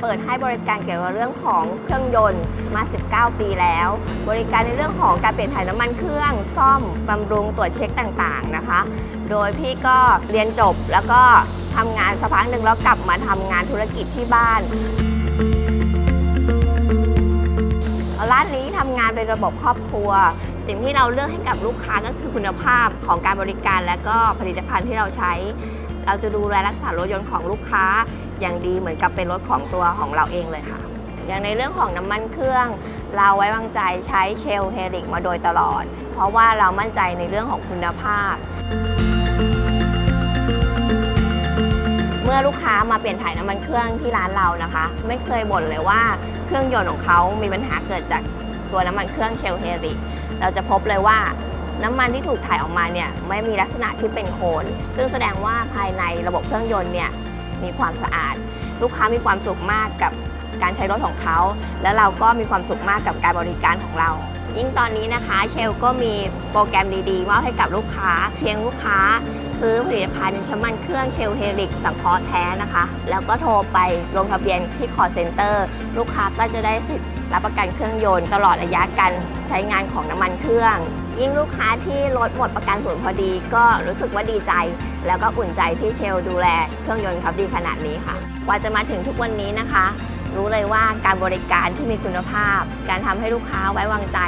เปิดให้บริการเกี่ยวกับเรื่องของเครื่องยนต์มา 19 ปีแล้ว บริการในเรื่องของการเปลี่ยนถ่ายน้ำมันเครื่อง ซ่อมบำรุงตรวจเช็คต่างๆนะคะ โดยพี่ก็เรียนจบแล้วก็ทำงานสักพักหนึ่งแล้วกลับมาทำงานธุรกิจที่บ้านร้านนี้ทำงานเป็นระบบครอบครัว สิ่งที่เราเลือกให้กับลูกค้าก็คือคุณภาพของการบริการและก็ผลิตภัณฑ์ที่เราใช้ เราจะดูแลรักษารถยนต์ของลูกค้า อย่างดีเหมือนกับเป็นรถของตัวของเราเองเลยค่ะ อย่างในเรื่องของน้ำมันเครื่อง เราไว้วางใจใช้เชลเฮริกมาโดยตลอด เพราะว่าเรามั่นใจในเรื่องของคุณภาพ เมื่อลูกค้ามาเปลี่ยนถ่ายน้ำมันเครื่องที่ร้านเรานะคะ ไม่เคยบ่นเลยว่าเครื่องยนต์ของเขามีปัญหาเกิดจากตัวน้ำมันเครื่องเชลเฮริกเราจะพบเลยว่าน้ำมันที่ถูกถ่ายออกมาเนี่ยไม่มีลักษณะที่เป็นโคลนซึ่งแสดงว่าภายในระบบเครื่องยนต์เนี่ย มีความสะอาด ลูกค้ามีความสุขมากกับการใช้รถของเขา แล้วเราก็มีความสุขมากกับการบริการของเรา ยิ่งตอนนี้นะคะเชลก็มีโปรแกรมดีๆมอบให้กับลูกค้า เพียงลูกค้าซื้อผลิตภัณฑ์น้ำมันเครื่องเชลเฮลิกสังเคราะห์แท้นะคะ แล้วก็โทรไปลงทะเบียนที่คอร์เซ็นเตอร์ลูกค้าก็จะได้สิทธิ์ รับประกันเครื่องยนต์ตลอดระยะการใช้งานของน้ำมันเครื่อง ยิ่งลูกค้าที่รถหมดประกันศูนย์พอดี ก็รู้สึกว่าดีใจ แล้วก็อุ่นใจที่เชลดูแลเครื่องยนต์เขาดีขนาดนี้ค่ะ กว่าจะมาถึงทุกวันนี้นะคะ รู้เลยว่าการบริการที่มีคุณภาพ การทำให้ลูกค้าไว้วางใจ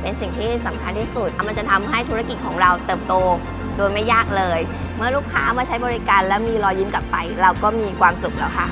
เป็นสิ่งที่สำคัญที่สุด มันจะทำให้ธุรกิจของเราเติบโตโดยไม่ยากเลย เมื่อลูกค้ามาใช้บริการแล้วมีรอยยิ้มกลับไป เราก็มีความสุขแล้วค่ะ